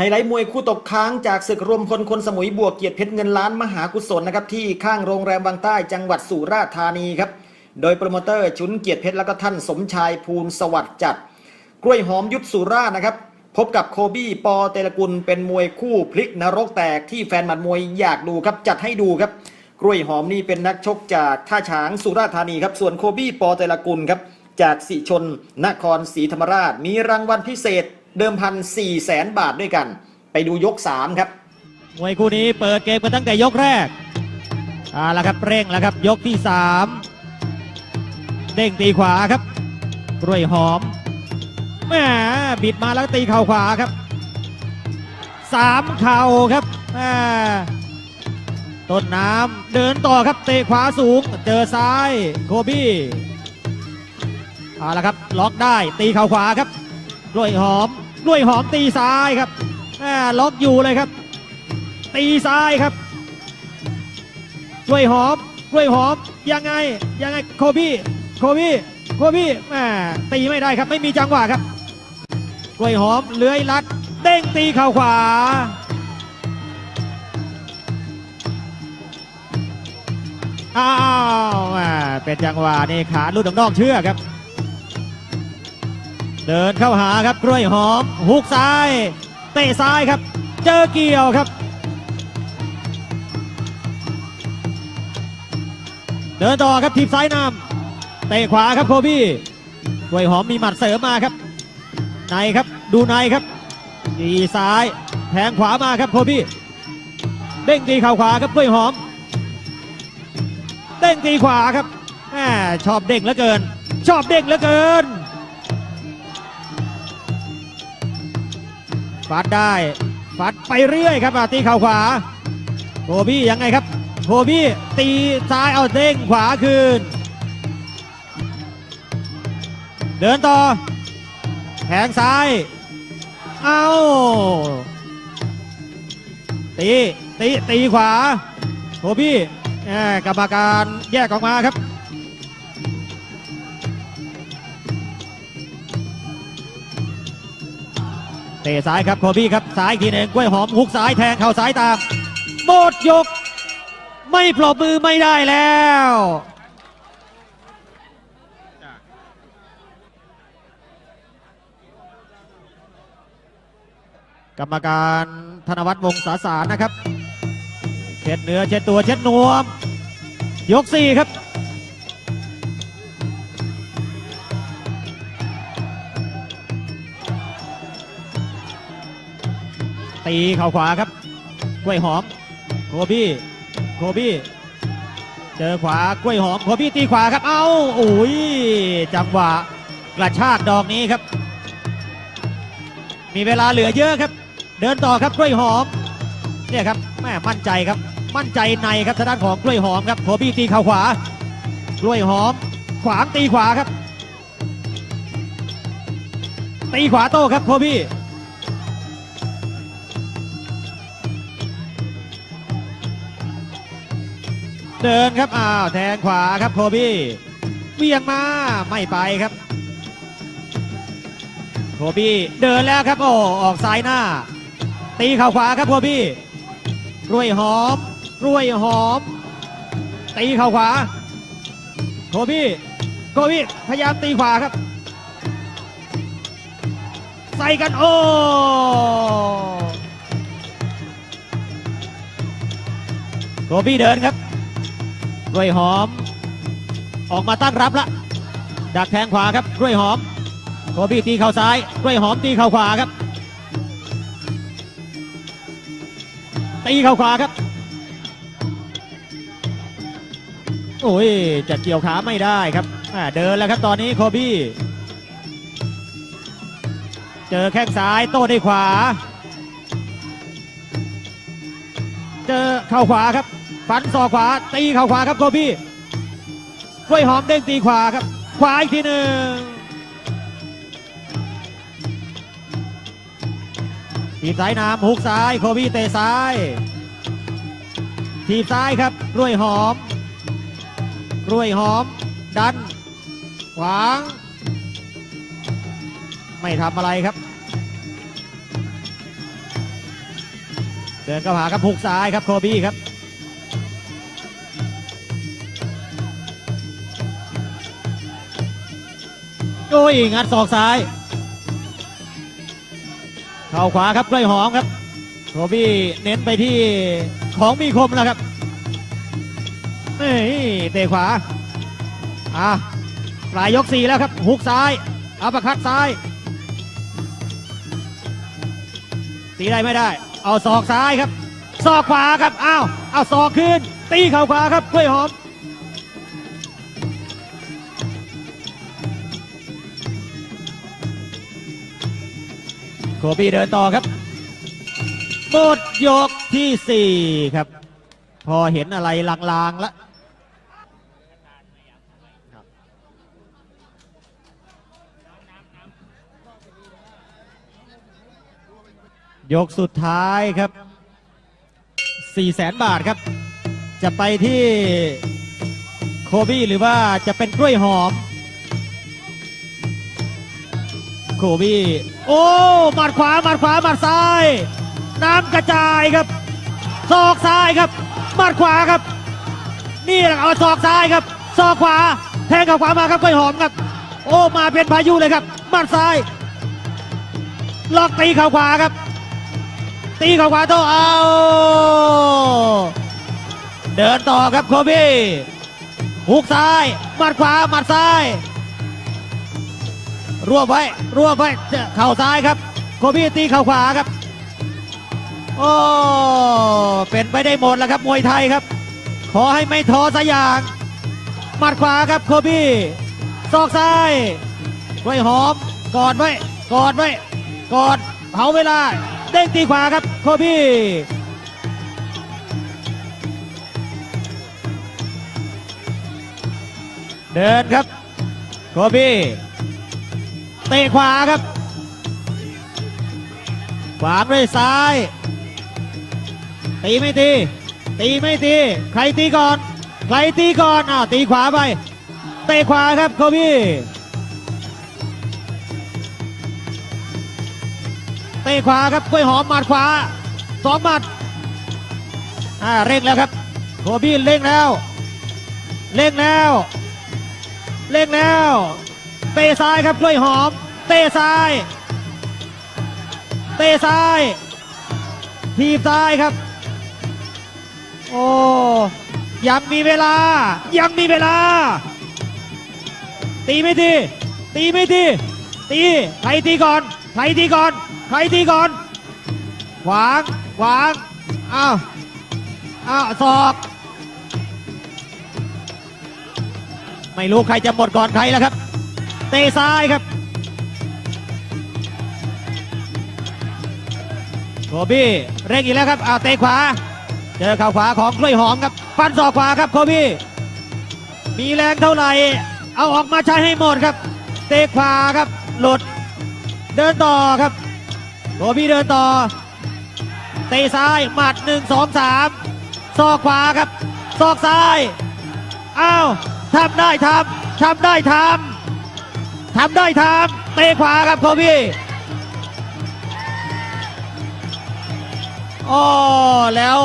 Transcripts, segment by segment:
ไฮไลท์มวยคู่ตกค้างจากศึกรวมพลคนสมุยบวกเกียรติเพชรเงินล้านมหากุศลนะครับที่ข้างโรงแรมบางใต้จังหวัดสุราษฎร์ธานีครับโดยโปรโมเตอร์ชุนเกียรติเพชรแล้วก็ท่านสมชายภูลสวัสดิ์จัด กล้วยหอมยุทธสุราษฎร์นะครับพบกับโคบี้ปอเตระกุลเป็นมวยคู่พลิกนรกแตกที่แฟนหมัดมวยอยากดูครับจัดให้ดูครับกล้วยหอมนี่เป็นนักชกจากท่าช้างสุราษฎร์ธานีครับส่วนโคบี้ปอเตระกุลครับจากสิชนนครศรีธรรมราช มีรางวัลพิเศษ เดิมพันสี่แสนบาทด้วยกัน ไปดูยก 3 ครับมวยคู่นี้เปิดเกมกันตั้งแต่ยกแรกเอาละครับเร่งแล้วครับยกที่ 3 เด้งตีขวาครับกล้วยหอมแหมบิดมาแล้วตีเข่าขวาครับสามเข่าครับแหมต้นน้ำเดินต่อครับเตะขวาสูง เจอซ้ายโคบี้เอาละครับล็อกได้ตีเข่าขวาครับกล้วยหอม กล้วยหอมตีซ้ายครับแหมล็อกอยู่เลยครับ ตีซ้ายครับกล้วยหอมกล้วยหอมยังไงยังไงโคบี้โคบี้โคบี้แหมตีไม่ได้ครับไม่มีจังหวะครับกล้วยหอมเลื้อยลัด เด้งตีเข่าขวาอ้าวแหม่เป็นจังหวะนี่ขาลุดออกนอกเชือกครับ เดินเข้าหาครับกล้วยหอมหุกซ้าย เตะซ้ายครับ เจอเกี่ยวครับ เดินต่อครับทีบซ้ายนำเตะขวาครับโคบี้กล้วยหอมมีหมัดเสริมมาครับ ในครับดูในครับตีซ้ายแทงขวามาครับโคบี้เด้งตีเข่าขวาครับกล้วยหอม เด้งตีขวาครับแหมชอบเด้งเหลือเกิน ชอบเด้งเหลือเกิน ฟัดได้ฟัดไปเรื่อยครับตีเข่าขวาโคบี้ยังไงครับโคบี้ตีซ้ายเอาเด้งขวาคืน เดินต่อแทงซ้ายเอาตีตีตีขวาโคบี้กรรมการแยกออกมาครับ ตะซ้ายครับโคบี้ครับซ้ายอีกทีหนึ่งกล้วยหอมฮุกซ้ายแทงเข่าซ้ายตามหมดยก ไม่ปลอบมือไม่ได้แล้วกรรมการธนวัฒน์วงศาสารนะครับ เช็ดเนื้อเช็ดตัวเช็ดนวม ยกสี่ครับ ตีเข่าขวาครับกล้วยหอมโคบี้โคบี้เจอขวากล้วยหอมโคบี้ตีขวาครับ เอ้าโอ้ยจังหวะกระชากดอกนี้ครับ มีเวลาเหลือเยอะครับ เดินต่อครับกล้วยหอมเนี่ยครับแม่มั่นใจครับ มั่นใจในครับทางด้านของกล้วยหอมครับโคบี้ตีเข่าขวากล้วยหอม ขวางตีขวาครับ ตีขวาโต้ครับโคบี้ เดินครับอ้าวแทงขวาครับโคบี้เวียงมาไม่ไปครับโคบี้เดินแล้วครับโอ้ออกซ้ายหน้า ตีเข่าขวาครับโคบี้กล้วยหอมกล้วยหอม ตีเข่าขวาโคบี้โคบี้พยายามตีขวาครับ ใส่กันโอ้โคบี้เดินครับ กล้วยหอม ออกมาตั้งรับละ ดักแทงขวาครับกล้วยหอมโคบี้ตีเข่าซ้ายกล้วยหอมตีเข่าขวาครับตีเข่าขวาครับ โอ้ยจะเกี่ยวขาไม่ได้ครับเดินแล้วครับตอนนี้โคบี้เจอแข้งซ้ายโต้ด้วยขวา เจอเข่าขวาครับ ฟันศอกขวาตีเข่าขวาครับโคบี้กล้วยหอมเด้งตีขวาครับ ขวาอีกทีหนึ่งทีบซ้ายน้ำฮุกซ้ายโคบี้เตะซ้าย ทีบซ้ายครับกล้วยหอมกล้วยหอม ดัน ขวาง ไม่ทำอะไรครับ เดินเข้าหาครับหุกซ้ายครับโคบี้ครับ โอ้ยงัดศอกซ้าย เข่าขวาครับกล้วยหอมครับโคบี้เน้นไปที่ของมีคมแล้วครับนี่เตะขวาอะปลายยกสี่แล้วครับหุกซ้ายอัปเปร์คัดซ้ายตีได้ไม่ได้ เอาศอกซ้ายครับศอกขวาครับอ้าวเอาศอกขึ้น ตีเข่าขวาครับกล้วยหอม โคบี้เดินต่อครับหมดยกที่สี่ครับ พอเห็นอะไรลางๆแล้วยกสุดท้ายครับ4แสนบาทครับ จะไปที่โคบี้หรือว่าจะเป็นกล้วยหอม โคบี้โอ้หมัดขวาหมัดขวาหมัดซ้าย น้ำกระจายครับศอกซ้ายครับหมัดขวาครับ นี่แหละเอาศอกซ้ายครับศอกขวาแทงเข่าขวามาครับกล้วยหอมครับ โอ้มาเป็นพายุเลยครับหมัดซ้ายล็อกตีเข่าขวาครับ ตีเข่าขวาโตเอาเดินต่อครับโคบี้หุกซ้ายหมัดขวาหมัดซ้าย รวบไว้รวบไว้เข่าซ้ายครับ โคบี้ตีเข่าขวาครับ โอ้เป็นไปได้หมดแล้วครับมวยไทยครับ ขอให้ไม่ท้อสักอย่างหมัดขวาครับโคบี้ศอกซ้ายไว้หอมกอดไว้กอดไว้กอดเผาเวลาเด้งตีขวาครับโคบี้เดินครับโคบี้ เตะขวาครับ ขวางด้วยซ้าย ตีไม่ตี ตีไม่ตี ใครตีก่อน ใครตีก่อนอ่าตีขวาไป เตะขวาครับโคบี้เตะขวาครับกล้วยหอมหมัดขวาสองหมัดอ่าเร่งแล้วครับโคบี้เร่งแล้ว เร่งแล้ว เร่งแล้ว ตะซ้ายครับกล้วยหอม เตะซ้าย เตะซ้ายทีบซ้ายครับ โอ้ยังมีเวลา ยังมีเวลา ตีไม่ตีตีไม่ตีตีใครตีก่อนใครตีก่อนใครตีก่อนขวางขวางอ้าวอ้าวศอกไม่รู้ใครจะหมดก่อนใครแล้วครับ เตะซ้ายครับโคบี้เร่งอีกแล้วครับอ้าวเตะขวา เจอเข่าขวาของกล้วยหอมครับ ฟันศอกขวาครับโคบี้มีแรงเท่าไหร่ เอาออกมาใช้ให้หมดครับ เตะขวาครับ หลุด เดินต่อครับโคบี้เดินต่อ เตะซ้ายหมัดหนึ่งสองสามศอกขวาครับ ศอกซ้าย อ้าวทำได้ทำทำได้ทำ ทำได้ทำเตะขวาครับโคบี้อ๋อแล้ว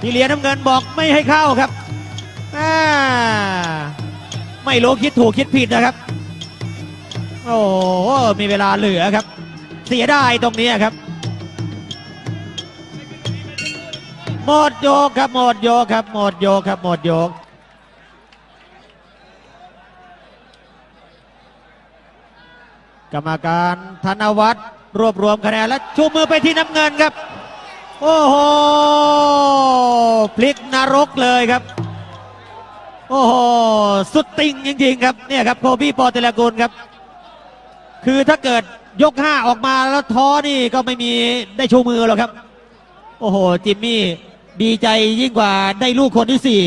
พี่เหรียญน้ำเงินบอกไม่ให้เข้าครับไม่รู้คิดถูกคิดผิดนะครับ โอ้มีเวลาเหลือครับ เสียไดายตรงนี้ครับ หมดโยกครับหมดโยกครับหมดโยกครับหมดโยก กรรมการธนวัฒน์รวบรวมคะแนนและชูมือไปที่น้ำเงินครับ โอ้โหพลิกนรกเลยครับ โอ้โหสุดติงจริง ๆ ครับเนี่ยครับโคบี้ปอเตลกุลครับ คือถ้าเกิดยกห้าออกมาแล้วท้อนี่ก็ไม่มีได้ชูมือหรอกครับ โอ้โหจิมมี่ดีใจยิ่งกว่าได้ลูกคนที่สี่